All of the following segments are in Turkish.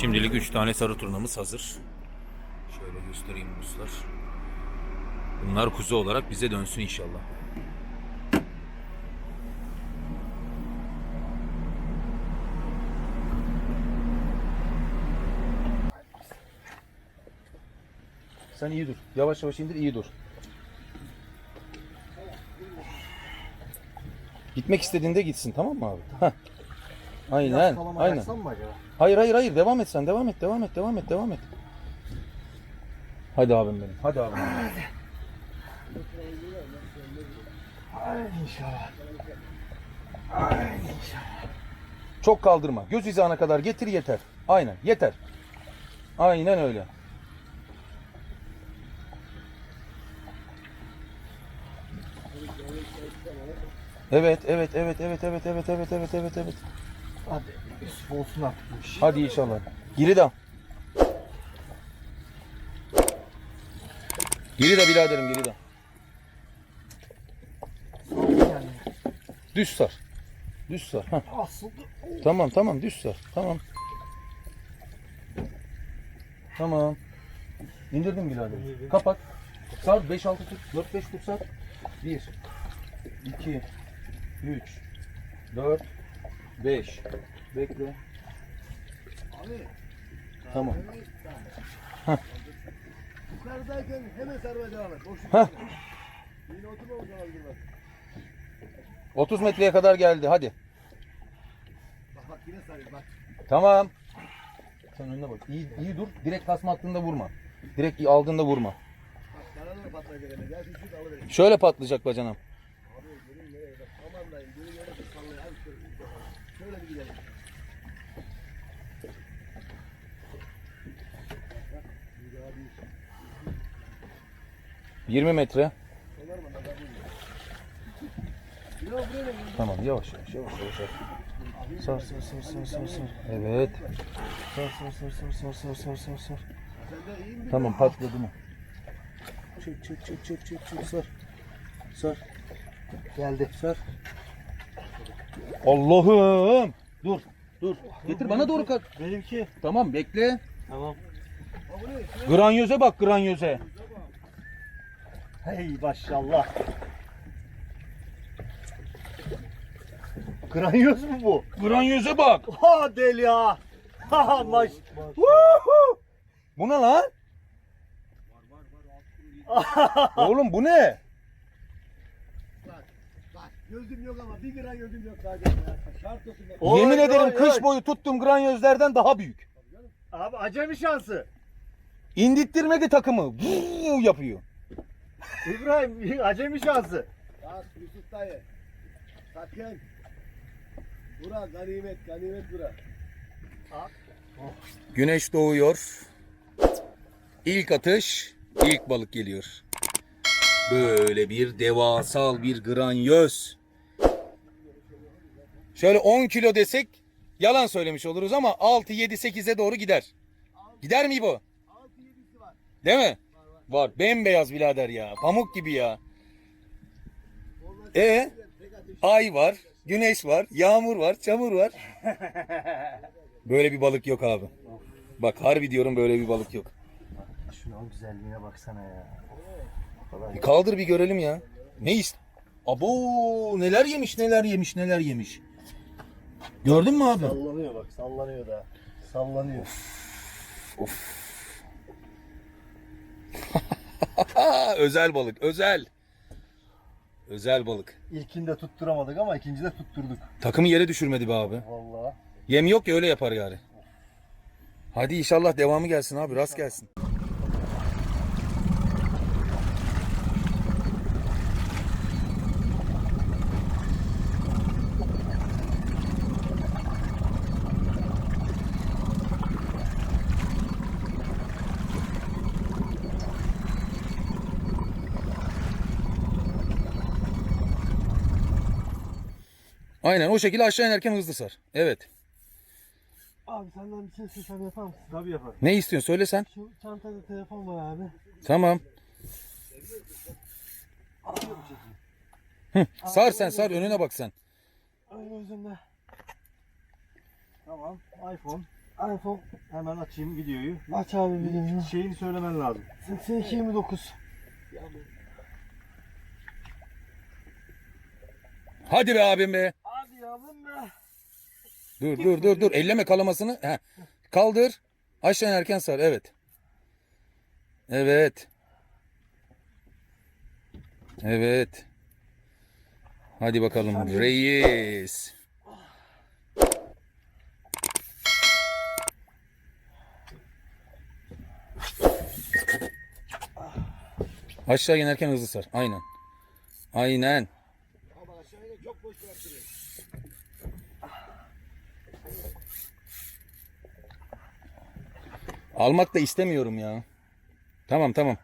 Şimdilik 3 tane sarı turnamız hazır. Şöyle göstereyim dostlar. Bunlar kuzu olarak bize dönsün inşallah. Sen iyi dur. Yavaş yavaş indir iyi dur. Gitmek istediğinde gitsin tamam mı abi? Heh. Aynen. Aynen. mı acaba? Hayır hayır hayır devam et sen devam et devam et devam et devam et. Hadi abim benim. Hadi abim. Ay inşallah. Çok kaldırma. Göz hizana kadar getir yeter. Aynen yeter. Aynen öyle. Evet, evet, evet, evet, evet, evet, evet, evet, evet, evet. Hadi Yusuf olsun artık bu iş. Hadi inşallah. Geri de. Geri de biraderim geri de. Yani Düz sar. Düz sar. Heh. Tamam tamam düz sar. Tamam. Tamam. İndirdim birader. Kapat. Sar 5-6 tut. 4-5 tut sar. 1 2 3 4 5 Bekle. Tamam. Yukarıdayken hemen sarmaya devam et. Boşluk. Heh. Yine oturma o zaman dur bak. 30 metreye kadar geldi. Hadi. Bak bak yine sarıyor bak. Tamam. Sen önüne bak. İyi, iyi dur. Direkt tasma attığında vurma. Direkt aldığında vurma. Bak patlayacak. Şöyle patlayacak bacanam. Abi gelin nereye bak. Aman dayım. Gelin nereye bak. Sallaya. Hadi şöyle. Şöyle bir gidelim. Bak, bir daha bir. 20 metre. Tamam yavaş yavaş yavaş yavaş. Sar sar sar sar sar sar. Evet. Sar sar sar sar sar sar sar sar sar. Tamam patladı mı? Çek çek çek çek çek çek sar. Sar. Geldi. Sar. Allah'ım. Dur. Dur. Getir bana doğru kalk. Benimki. Tamam bekle. Tamam. Granyoze bak granyoze. Hey maşallah. Granyoz mu bu? Granyoze bak. Ha deli ya. Ha maş. Bu ne lan? Oğlum bu ne? Gözüm yok ama bir gram gözüm yok sadece. ya. Şart olsun. be. Yemin Oy, ederim oy, kış oy. boyu tuttuğum granyozlerden daha büyük. Abi acemi şansı. İndirttirmedi takımı. Vuu yapıyor. İbrahim acemi şansı. Bak Yusuf dayı. Sakın. Bura ganimet, ganimet bura. Güneş doğuyor. İlk atış, ilk balık geliyor. Böyle bir devasal bir granyoz. Şöyle 10 kilo desek yalan söylemiş oluruz ama 6, 7, 8'e doğru gider. Gider mi bu? 6-7'si var. Değil mi? Var. Bembeyaz birader ya. Pamuk gibi ya. E ay var, güneş var, yağmur var, çamur var. Böyle bir balık yok abi. Bak harbi diyorum böyle bir balık yok. Şunun güzelliğine baksana ya. Bir kaldır bir görelim ya. Ne ist? Abo neler yemiş neler yemiş neler yemiş. Gördün mü abi? Sallanıyor bak, sallanıyor da. Sallanıyor. Aa, özel balık özel. Özel balık. İlkinde tutturamadık ama ikincide tutturduk. Takımı yere düşürmedi be abi. Vallahi. Yem yok ya öyle yapar yani. Hadi inşallah devamı gelsin abi rast gelsin. Aynen o şekilde aşağı inerken hızlı sar. Evet. Abi senden bir şey istesem yapar mısın? Tabii yapar. Ne istiyorsun söyle sen. Şu çantada telefon var abi. Tamam. Hı, sar sen sar önüne bak sen. Öyle gözümde. Tamam. iPhone. iPhone Hemen açayım videoyu. aç abi videoyu. Şeyini söylemen lazım. 82 29. Hadi be abim be. Hadi be. Dur dur dur dur. Elleme kalamasını. Heh. Kaldır. Aşağı inerken sar. Evet. Evet. Evet. Hadi bakalım reis. Aşağı inerken hızlı sar. Aynen. Aynen. Ama aşağıya çok boş bıraktırıyor. Almak da istemiyorum ya. Tamam tamam.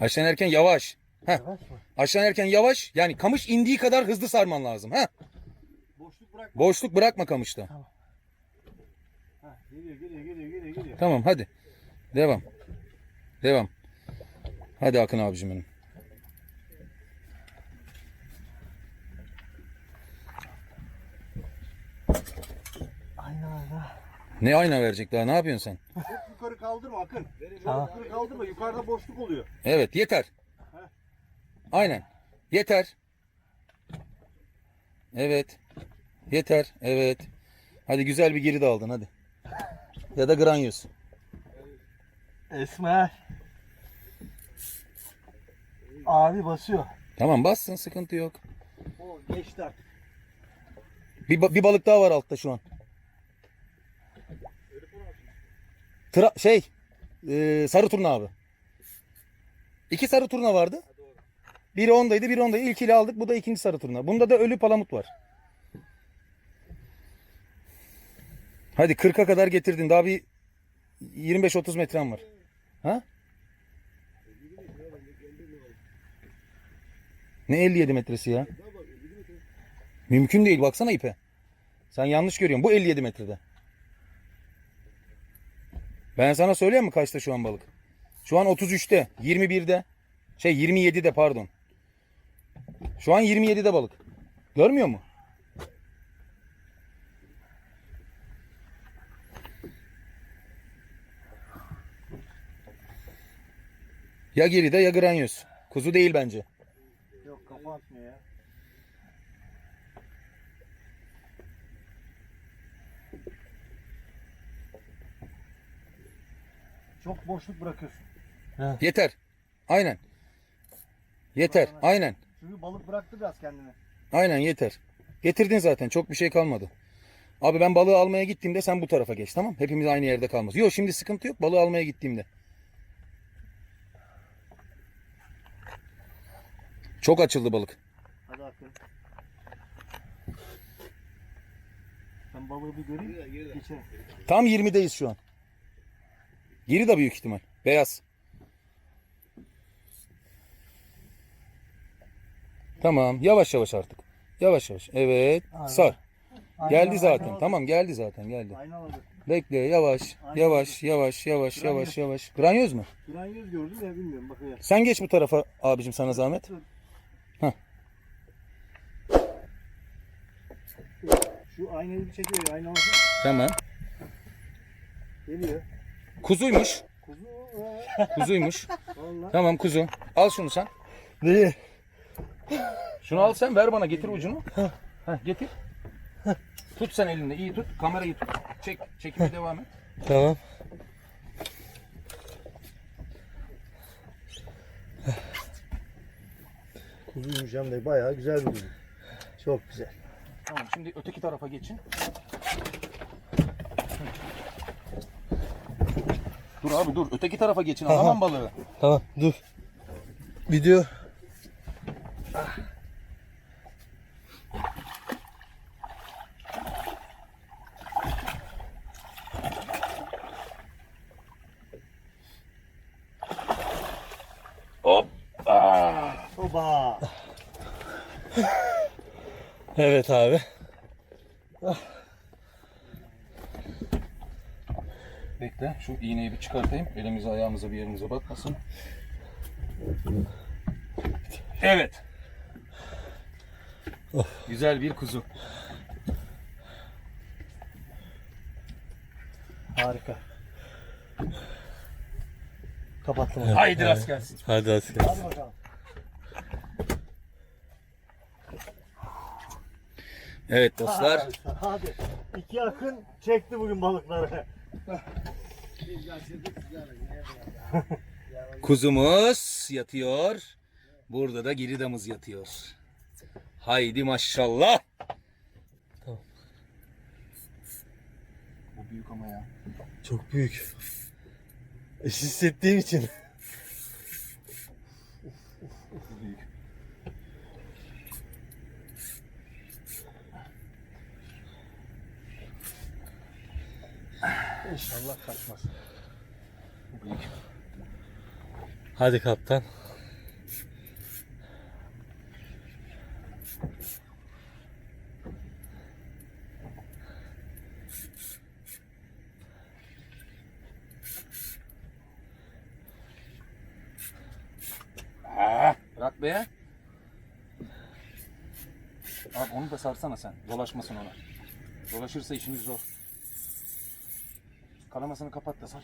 Aşağı inerken yavaş. Heh. Yavaş mı? Aşağı inerken yavaş. Yani kamış indiği kadar hızlı sarman lazım. Heh. Boşluk bırak. Boşluk bırakma kamışta. Ha, geliyor geliyor geliyor geliyor geliyor. Tamam hadi. Devam. Devam. Hadi Akın abicim benim. Ne ayna verecek daha ne yapıyorsun sen? Çok yukarı kaldırma Akın. Tamam. Çok yukarı kaldırma. Yukarıda boşluk oluyor. Evet yeter. Aynen. Yeter. Evet. Yeter. Evet. Hadi güzel bir geri de aldın hadi. Ya da Granyos. Esmer. Abi basıyor. Tamam bassın sıkıntı yok. O geçti artık. Bir, ba- bir balık daha var altta şu an. Tra şey e, sarı turna abi. İki sarı turna vardı. Biri ondaydı biri ondaydı. İlkiyle aldık bu da ikinci sarı turna. Bunda da ölü palamut var. Hadi 40'a kadar getirdin. Daha bir 25-30 metren var. Ha? Ne 57 metresi ya? Mümkün değil baksana ipe. Sen yanlış görüyorsun. Bu 57 metrede. Ben sana söyleyeyim mi kaçta şu an balık? Şu an 33'te, 21'de. Şey 27'de pardon. Şu an 27'de balık. Görmüyor mu? Ya geride ya granyoz. Kuzu değil bence. Yok kafa atmıyor ya. Çok boşluk bırakıyorsun. Yeter. Aynen. Yeter. Aynen. Çünkü balık bıraktı biraz kendini. Aynen yeter. Getirdin zaten. Çok bir şey kalmadı. Abi ben balığı almaya gittiğimde sen bu tarafa geç tamam? Hepimiz aynı yerde kalmaz. Yok şimdi sıkıntı yok. Balığı almaya gittiğimde. Çok açıldı balık. Hadi Akın. Ben balığı bir göreyim. Geçelim. Tam 20'deyiz şu an. Geri de büyük ihtimal. Beyaz. Tamam. Yavaş yavaş artık. Yavaş yavaş. Evet. Sar. Geldi zaten. Tamam geldi zaten geldi. Aynaladı. Bekle yavaş. Yavaş yavaş yavaş yavaş yavaş. Granyoz mu? Granyoz gördüm ya bilmiyorum bakacağız. Sen geç bu tarafa abicim sana zahmet. Şu aynayı bir çekiyor ya aynalasın. Tamam. Geliyor. Kuzuymuş. Kuzu. Kuzuymuş. Tamam kuzu. Al şunu sen. Neyi? Şunu al sen ver bana getir ucunu. Heh, getir. Tut sen elinde iyi tut. Kamerayı tut. Çek. Çekime devam et. Tamam. Kuzuymuş hem de bayağı güzel bir kuzu. Çok güzel. Tamam şimdi öteki tarafa geçin. Dur abi dur. Öteki tarafa geçin. Alamam balığı. Tamam dur. Video. Oba. Evet abi. Bekle şu iğneyi bir çıkartayım. Elimize ayağımıza bir yerimize batmasın. Evet. Güzel bir kuzu. Harika. Kapattım. Haydi rast gelsin. Hadi asker. Hadi bakalım. Evet dostlar. Hadi. İki akın çekti bugün balıkları. Kuzumuz yatıyor. Burada da giridamız yatıyor. Haydi maşallah. Bu büyük ama ya. Çok büyük. Eş hissettiğim için. İnşallah kaçmaz. Hadi kaptan. Ha, bırak be. Abi onu da sarsana sen. Dolaşmasın ona. Dolaşırsa işimiz zor. Kalamasını kapat da sar.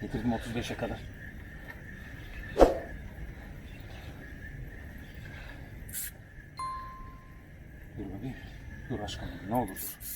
Getirdim 35'e kadar. Dur bebeğim. Dur aşkım. Ne olur dur.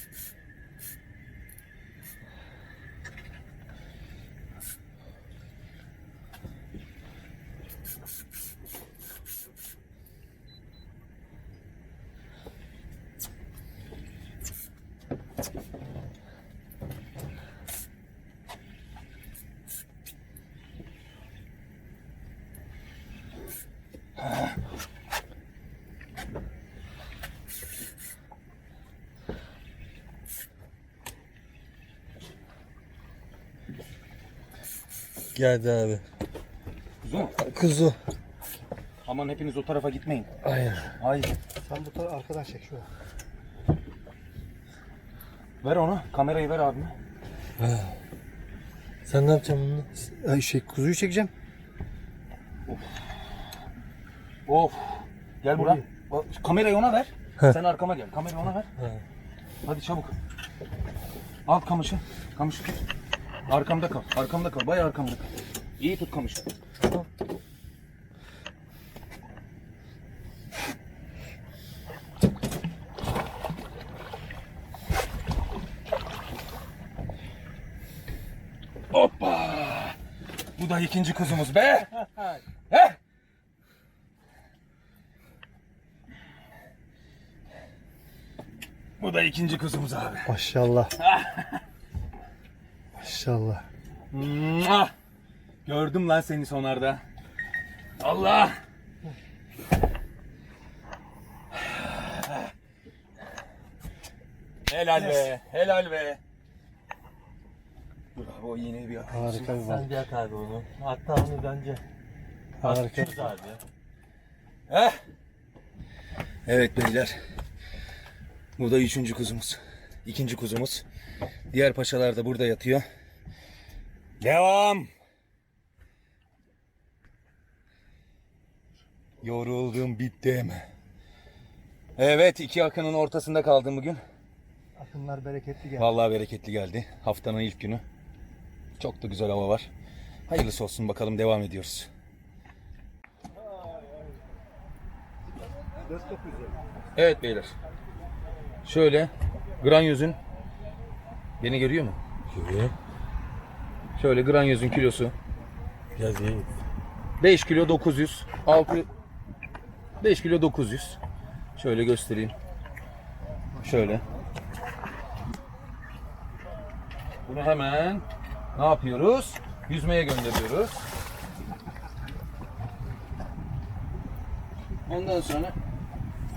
Geldi abi. Kuzu mu? Kuzu. Aman hepiniz o tarafa gitmeyin. Aynen. Hayır. Sen bu tarafa arkadan çek şuraya. Ver onu. Kamerayı ver abime. Sen ne yapacaksın bunu? Ay şey kuzuyu çekeceğim. Of. Gel buraya. Kamerayı ona ver. Sen arkama gel. Kamerayı ona ver. Hadi çabuk. Al kamışı. Kamışı tut. Arkamda kal. Arkamda kal. Bayağı arkamda kal. İyi tut kamışı. Hoppa. Bu da ikinci kuzumuz be. Heh. Bu da ikinci kuzumuz abi. Maşallah. Maşallah. Mua! Gördüm lan seni sonarda. Allah! Helal be, helal be. Bravo yine bir atış. Harika bir balık. Sen yak abi onu. Hatta onu bence. Harika. Atıyoruz abi. Heh. Evet beyler. Bu da üçüncü kuzumuz. İkinci kuzumuz. Diğer paşalar da burada yatıyor. Devam. Yoruldum bittim. Evet iki akının ortasında kaldım bugün. Akınlar bereketli geldi. Vallahi bereketli geldi. Haftanın ilk günü. Çok da güzel hava var. Hayırlısı olsun bakalım devam ediyoruz. Evet beyler. Şöyle granyozun beni görüyor mu? Görüyor. Şöyle granyozun kilosu Gel gel. 5 kilo 900 6 5 kilo 900 Şöyle göstereyim. Şöyle. Bunu hemen ne yapıyoruz? Yüzmeye gönderiyoruz. Ondan sonra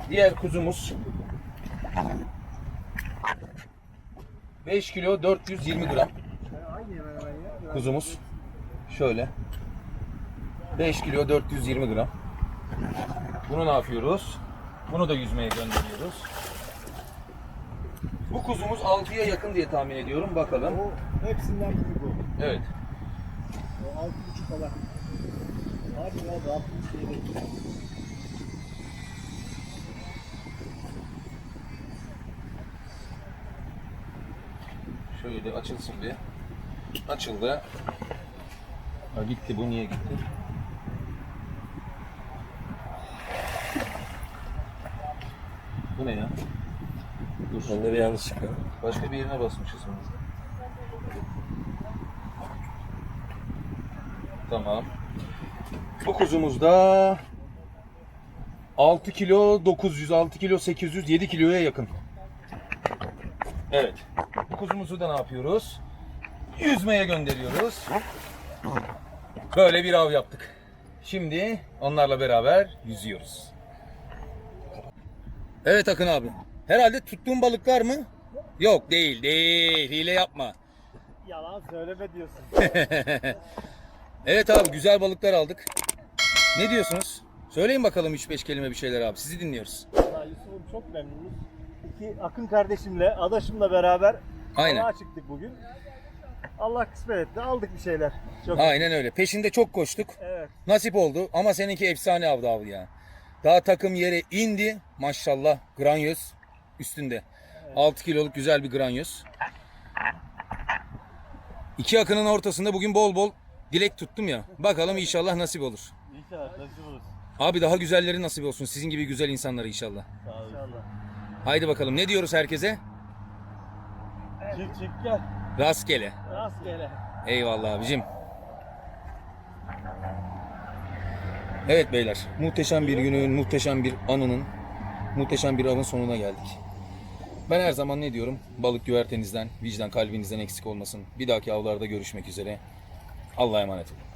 diğer kuzumuz 5 kilo 420 gram kuzumuz. Şöyle. 5 kilo 420 gram. Bunu ne yapıyoruz? Bunu da yüzmeye gönderiyoruz. Bu kuzumuz 6'ya yakın diye tahmin ediyorum. Bakalım. O hepsinden büyük o. Evet. O altı buçuk falan. Abi abi altı buçuk yedi. Şöyle açılsın bir. Açıldı. Ha, gitti bu niye gitti? Bu ne ya? Dur. Bir yanlışlık var. Başka bir yerine basmışız bunu. Tamam. Bu kuzumuzda 6 kilo 900, 6 kilo 800, 7 kiloya yakın. Evet. Kuzumuzu da ne yapıyoruz? Yüzmeye gönderiyoruz. Böyle bir av yaptık. Şimdi onlarla beraber yüzüyoruz. Evet Akın abi. Herhalde tuttuğun balıklar mı? Yok değil değil. Hile yapma. Yalan söyleme diyorsun. Evet abi güzel balıklar aldık. Ne diyorsunuz? Söyleyin bakalım 3-5 kelime bir şeyler abi. Sizi dinliyoruz. Yusuf'um çok memnunuz. İki Akın kardeşimle, adaşımla beraber Aynen. balığa çıktık bugün. Allah kısmet etti. Aldık bir şeyler. Çok Aynen öyle. Peşinde çok koştuk. Evet. Nasip oldu ama seninki efsane avdı abi ya. Daha takım yere indi. Maşallah granyöz üstünde. 6 kiloluk güzel bir granyöz. İki akının ortasında bugün bol bol dilek tuttum ya. Bakalım inşallah nasip olur. İnşallah nasip olur. Abi daha güzelleri nasip olsun. Sizin gibi güzel insanlara inşallah. Sağ ol. İnşallah. Haydi bakalım ne diyoruz herkese? Çık çık gel. Rastgele. Rastgele. Eyvallah abicim. Evet beyler, muhteşem bir günün, muhteşem bir anının, muhteşem bir avın sonuna geldik. Ben her zaman ne diyorum? Balık güvertenizden, vicdan kalbinizden eksik olmasın. Bir dahaki avlarda görüşmek üzere. Allah'a emanet olun.